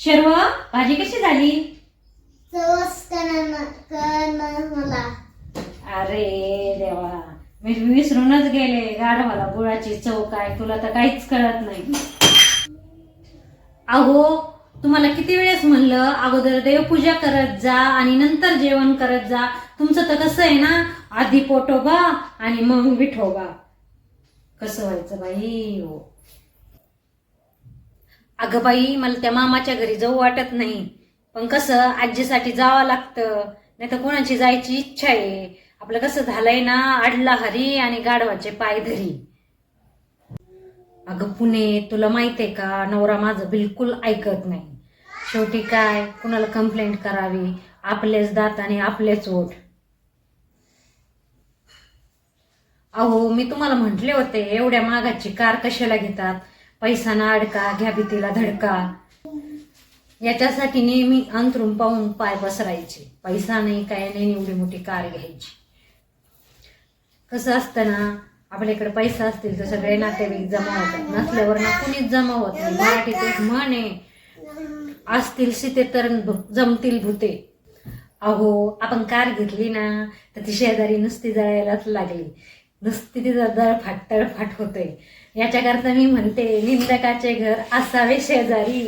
शर्व भाजी कशी झाली? मला. अरे देवा मी विसरूनच गेले. गाढवाला गुळाची चव काय तुला तर काहीच कळत नाही. अहो तुम्हाला किती वेळेस म्हणलं अगोदर देवपूजा करत जा आणि नंतर जेवण करत जा. तुमचं तर कसं आहे ना आधी पोटोबा आणि मग विठोबा. कसं व्हायचं बाई हो? अगं बाई मला त्या मामाच्या घरी जाऊ वाटत नाही. पण कसं आजीसाठी जावं लागतं. नाही तर कोणाची जायची इच्छा आहे? आपलं कसं झालंय ना आडला हरी आणि गाढवाचे पाय धरी. अगं पुणे तुला माहीत आहे का? नवरा माझं बिलकुल ऐकत नाही. शेवटी काय? कुणाला कंप्लेंट करावी? आपलेच दात आणि आपलेच ओठ. अहो मी तुम्हाला म्हटले होते एवढ्या मागाची कार कशाला घेतात? पैसा ना अडका घ्या भीतीला धडका. याच्यासाठी नेहमी अंतरून पाहून पाय पसरायचे. पैसा नाही काय नाही एवढी मोठी कार घ्यायची. कसं असतं ना आपल्याकडे पैसा असतील तर सगळे नातेवाईक जमा होतात. नसल्यावर ना कुणीच जमा होत नाही. मराठीत एक म्हण आहे असतील सीते तर जमतील भूते. अहो आपण कार घेतली ना तर ती शेजारी नुसती जळायलाच लागली. नुसती तिचं दळफाट तळफाट होतंय याच्याकरता मी म्हणते निंदकाचे घर असावे शेजारी.